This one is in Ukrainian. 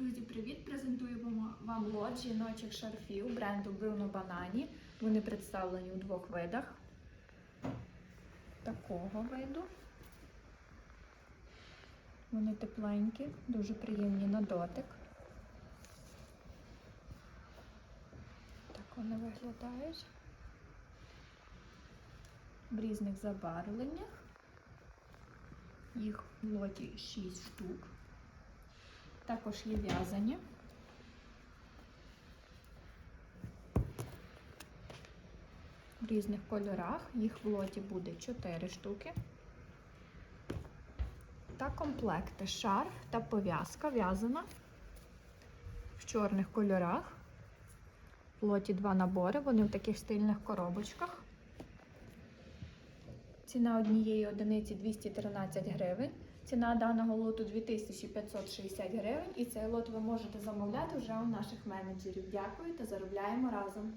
Друзі, привіт! Презентуємо вам лот жіночих шарфів бренду Bruno Banani. Вони представлені у двох видах. Такого виду. Вони тепленькі, дуже приємні на дотик. Так вони виглядають. В різних забарвленнях. Їх в лоті 6 штук. Також є в'язані. В різних кольорах. Їх в лоті буде 4 штуки. Та комплекти шарф та пов'язка в'язана в чорних кольорах. В лоті два набори, вони в таких стильних коробочках. Ціна однієї одиниці 213 гривень. Ціна даного лоту 2560 гривень. І цей лот ви можете замовляти вже у наших менеджерів. Дякую та заробляємо разом.